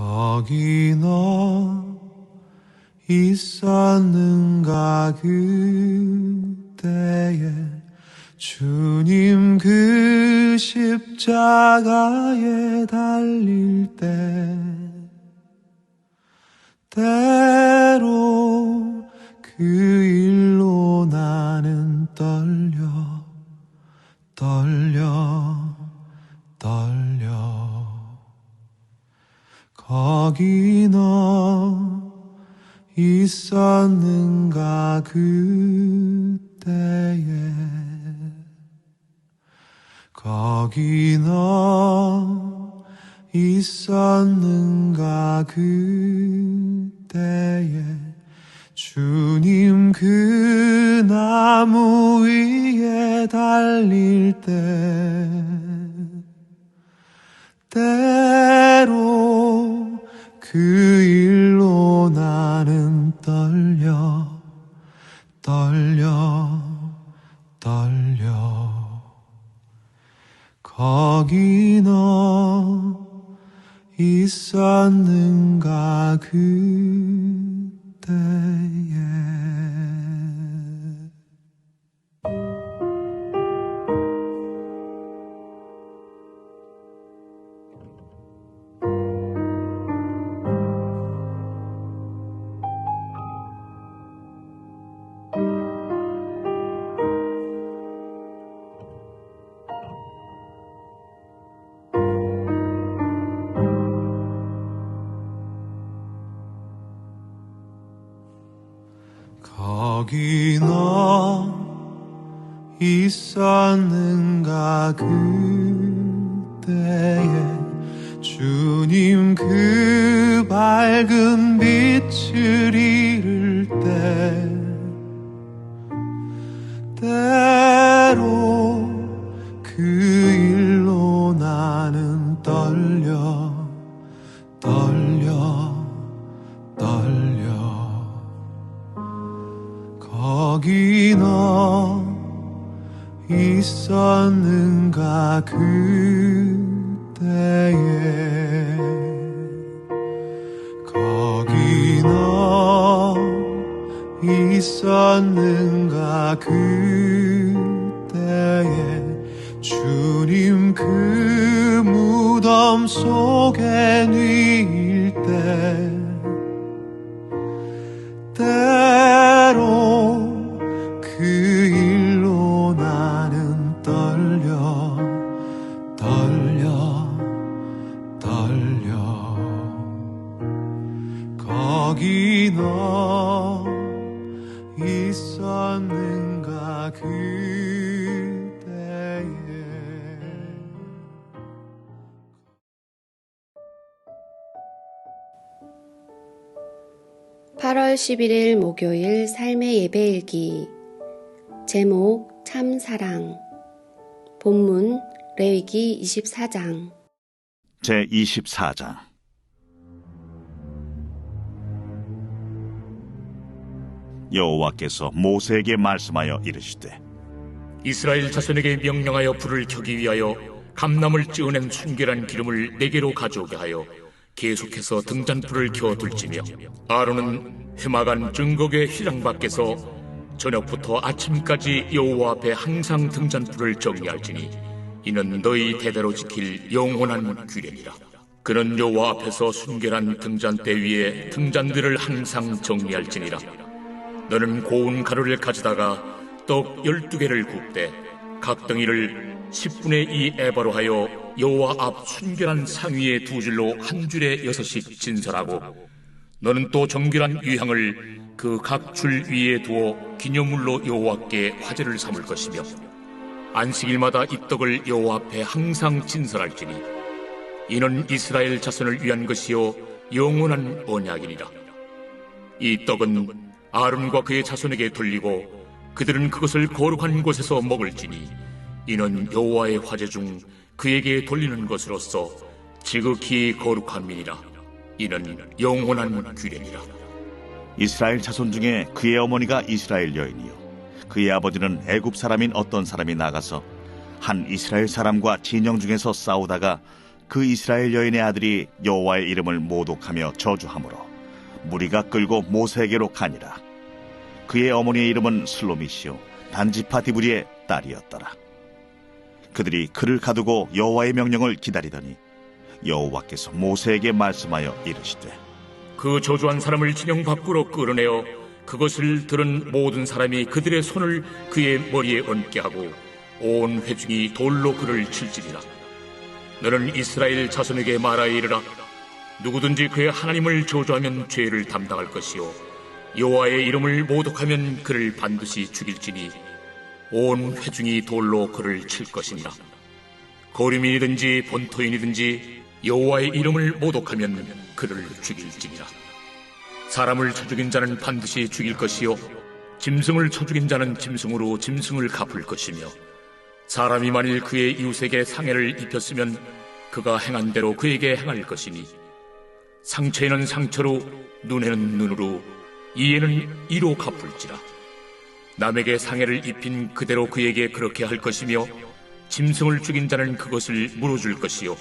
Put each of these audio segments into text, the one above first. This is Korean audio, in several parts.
거기 너 있었는가 그때에 주님 그 십자가에 달릴 때 때로 그 일로 나는 떨려 떨려 떨려 거기 너 있었는가 그때에? 거기 너 있었는가 그때에? 주님 그 나무 위에 달릴 때 있었는가 그 거기 너 있었는가 그 그때에 거기 너 있었는가? 그때에 주님 그 무덤 속에 뉘일 때 11일 목요일 삶의 예배일기. 제목 참사랑. 본문 레위기 24장. 제 24장. 여호와께서 모세에게 말씀하여 이르시되 이스라엘 자손에게 명령하여 불을 켜기 위하여 감남을 찌어낸 순결한 기름을 네개로 가져오게 하여 계속해서 등잔불을 켜 둘지며 아론은 해마간 증거계 휘장 밖에서 저녁부터 아침까지 여호와 앞에 항상 등잔불을 정리할지니 이는 너희 대대로 지킬 영원한 규례니라. 그는 여호와 앞에서 순결한 등잔대 위에 등잔들을 항상 정리할지니라. 너는 고운 가루를 가져다가 떡 열두 개를 굽되 각 덩이를 10분의 2 에바로 하여 여호와 앞 순결한 상위에 두 줄로 한 줄에 여섯씩 진설하고 너는 또 정결한 유향을 그 각 줄 위에 두어 기념물로 여호와께 화제를 삼을 것이며 안식일마다 이 떡을 여호와 앞에 항상 진설할지니 이는 이스라엘 자손을 위한 것이요 영원한 언약이니라. 이 떡은 아론과 그의 자손에게 돌리고 그들은 그것을 거룩한 곳에서 먹을지니 이는 여호와의 화제 중 그에게 돌리는 것으로서 지극히 거룩함이니라 이는 영원한 규례니라 이스라엘 자손 중에 그의 어머니가 이스라엘 여인이요 그의 아버지는 애굽 사람인 어떤 사람이 나가서 한 이스라엘 사람과 진영 중에서 싸우다가 그 이스라엘 여인의 아들이 여호와의 이름을 모독하며 저주하므로 무리가 끌고 모세에게로 가니라. 그의 어머니의 이름은 슬로미시오 단지파 디브리의 딸이었더라. 그들이 그를 가두고 여호와의 명령을 기다리더니 여호와께서 모세에게 말씀하여 이르시되 그 저주한 사람을 진영 밖으로 끌어내어 그것을 들은 모든 사람이 그들의 손을 그의 머리에 얹게 하고 온 회중이 돌로 그를 칠지니라. 너는 이스라엘 자손에게 말하여 이르라. 누구든지 그의 하나님을 저주하면 죄를 담당할 것이요 여호와의 이름을 모독하면 그를 반드시 죽일지니 온 회중이 돌로 그를 칠 것이니라. 거류민이든지 본토인이든지 여호와의 이름을 모독하면 그를 죽일지니라. 사람을 쳐 죽인 자는 반드시 죽일 것이요 짐승을 쳐 죽인 자는 짐승으로 짐승을 갚을 것이며 사람이 만일 그의 이웃에게 상해를 입혔으면 그가 행한 대로 그에게 행할 것이니 상처에는 상처로 눈에는 눈으로 이에는 이로 갚을지라 남에게 상해를 입힌 그대로 그에게 그렇게 할 것이며 짐승을 죽인 자는 그것을 물어줄 것이요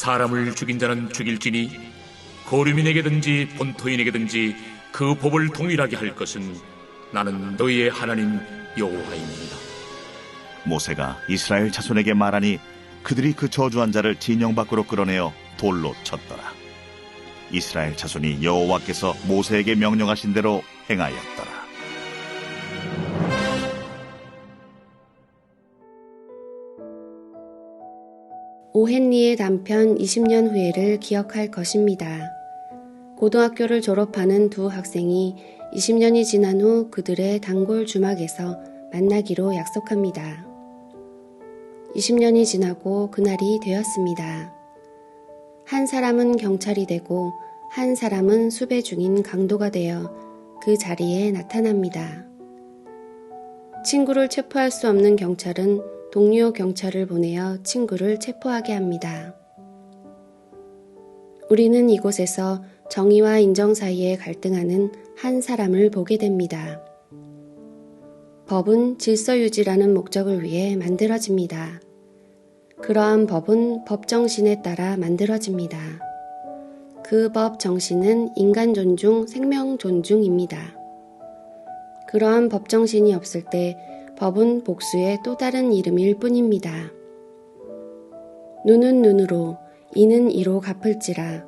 사람을 죽인 자는 죽일지니 거류민에게든지 본토인에게든지 그 법을 동일하게 할 것은 나는 너희의 하나님 여호와입니다. 모세가 이스라엘 자손에게 말하니 그들이 그 저주한 자를 진영 밖으로 끌어내어 돌로 쳤더라. 이스라엘 자손이 여호와께서 모세에게 명령하신 대로 행하였더라. 오헨리의 단편 20년 후회를 기억할 것입니다. 고등학교를 졸업하는 두 학생이 20년이 지난 후 그들의 단골 주막에서 만나기로 약속합니다. 20년이 지나고 그날이 되었습니다. 한 사람은 경찰이 되고 한 사람은 수배 중인 강도가 되어 그 자리에 나타납니다. 친구를 체포할 수 없는 경찰은 동료 경찰을 보내어 친구를 체포하게 합니다. 우리는 이곳에서 정의와 인정 사이에 갈등하는 한 사람을 보게 됩니다. 법은 질서 유지라는 목적을 위해 만들어집니다. 그러한 법은 법 정신에 따라 만들어집니다. 그 법 정신은 인간 존중, 생명 존중입니다. 그러한 법 정신이 없을 때 법은 복수의 또 다른 이름일 뿐입니다. 눈은 눈으로, 이는 이로 갚을지라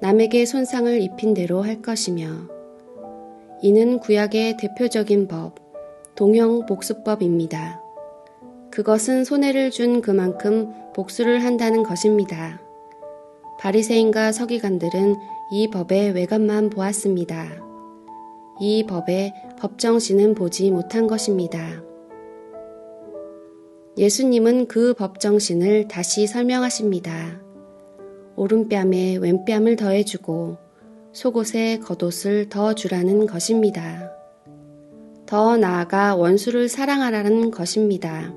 남에게 손상을 입힌 대로 할 것이며 이는 구약의 대표적인 법, 동형 복수법입니다. 그것은 손해를 준 그만큼 복수를 한다는 것입니다. 바리새인과 서기관들은 이 법의 외관만 보았습니다. 이 법의 법정신은 보지 못한 것입니다. 예수님은 그 법정신을 다시 설명하십니다. 오른뺨에 왼뺨을 더해주고 속옷에 겉옷을 더 주라는 것입니다. 더 나아가 원수를 사랑하라는 것입니다.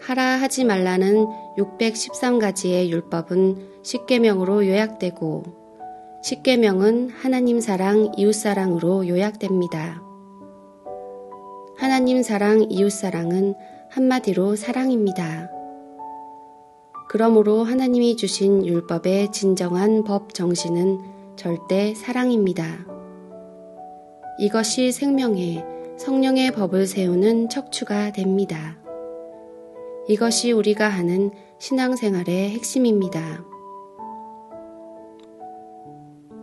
하라 하지 말라는 613가지의 율법은 십계명으로 요약되고 십계명은 하나님 사랑, 이웃 사랑으로 요약됩니다. 하나님 사랑, 이웃 사랑은 한마디로 사랑입니다. 그러므로 하나님이 주신 율법의 진정한 법 정신은 절대 사랑입니다. 이것이 생명의 성령의 법을 세우는 척추가 됩니다. 이것이 우리가 하는 신앙생활의 핵심입니다.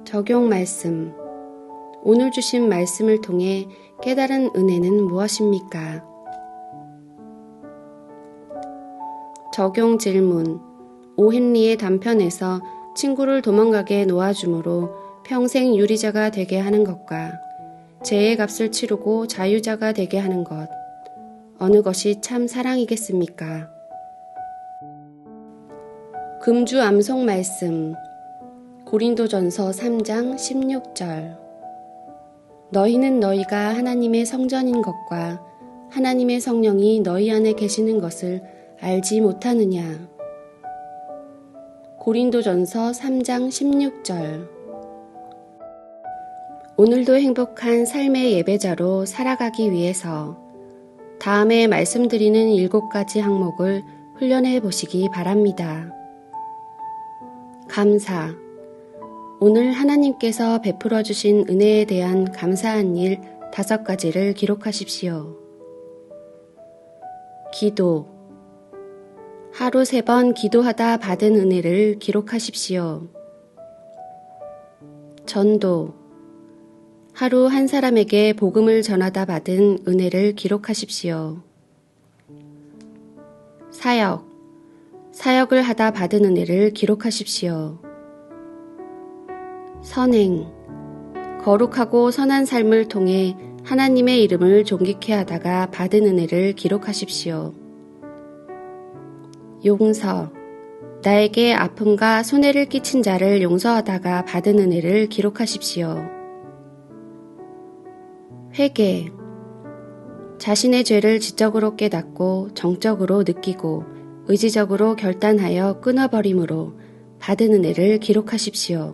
적용 말씀. 오늘 주신 말씀을 통해 깨달은 은혜는 무엇입니까? 적용 질문. 오헨리의 단편에서 친구를 도망가게 놓아주므로 평생 유리자가 되게 하는 것과 죄의 값을 치르고 자유자가 되게 하는 것. 어느 것이 참 사랑이겠습니까? 금주 암송 말씀. 고린도전서 3장 16절. 너희는 너희가 하나님의 성전인 것과 하나님의 성령이 너희 안에 계시는 것을 알지 못하느냐. 고린도전서 3장 16절. 오늘도 행복한 삶의 예배자로 살아가기 위해서 다음에 말씀드리는 일곱 가지 항목을 훈련해 보시기 바랍니다. 감사. 오늘 하나님께서 베풀어 주신 은혜에 대한 감사한 일 다섯 가지를 기록하십시오. 기도. 하루 세 번 기도하다 받은 은혜를 기록하십시오. 전도. 하루 한 사람에게 복음을 전하다 받은 은혜를 기록하십시오. 사역. 사역을 하다 받은 은혜를 기록하십시오. 선행. 거룩하고 선한 삶을 통해 하나님의 이름을 존귀케 하다가 받은 은혜를 기록하십시오. 용서. 나에게 아픔과 손해를 끼친 자를 용서하다가 받은 은혜를 기록하십시오. 회개. 자신의 죄를 지적으로 깨닫고 정적으로 느끼고 의지적으로 결단하여 끊어버림으로 받은 은혜를 기록하십시오.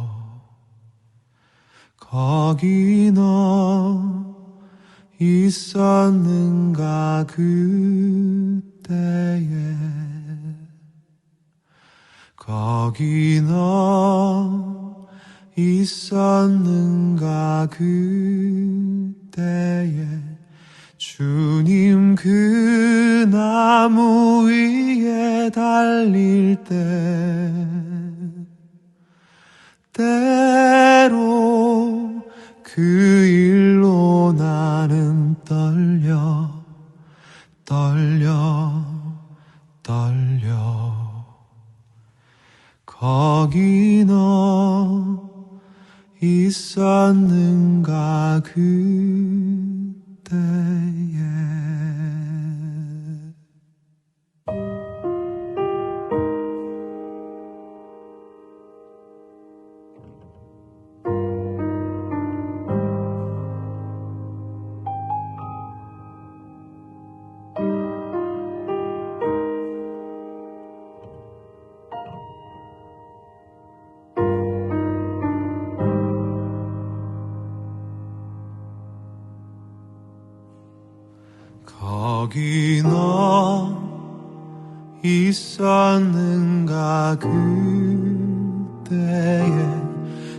거기 너 있었는가 그때에. 거기 너 있었는가 그때에. 주님 그 나무 위에 달릴 때 때로 그 일로 나는 떨려 떨려 떨려. 거기 너 있었는가 그때 에 거기 너 있었는가 그때에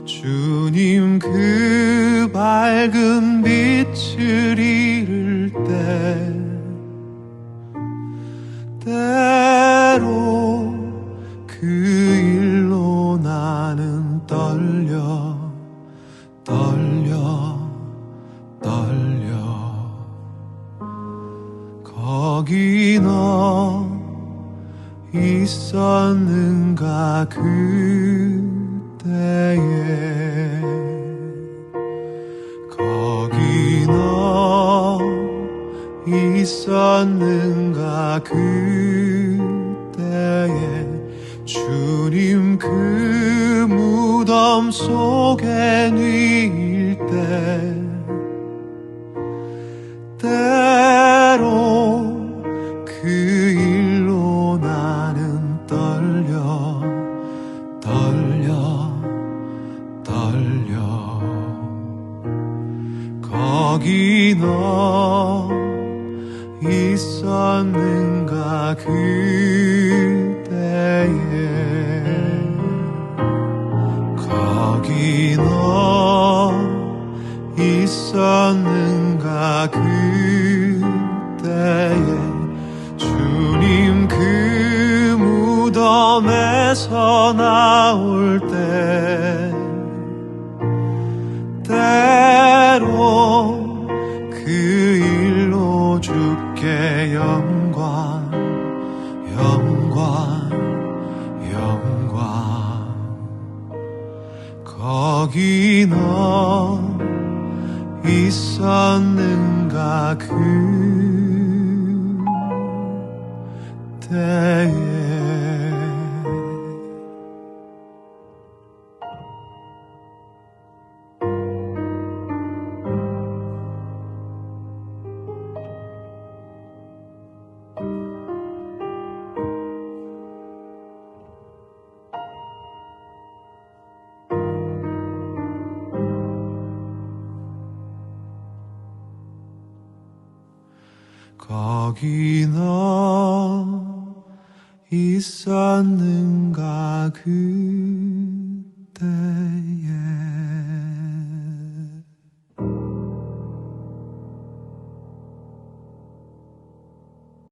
주님 그 밝은 빛을 잃을 때 때로 그 일로 나는 떨려 그때에 거기 너 있었는가 그때에 주님 그 무덤 속 영광 영광. 거기 너 있었는가 그때 거기 너 있었는가 그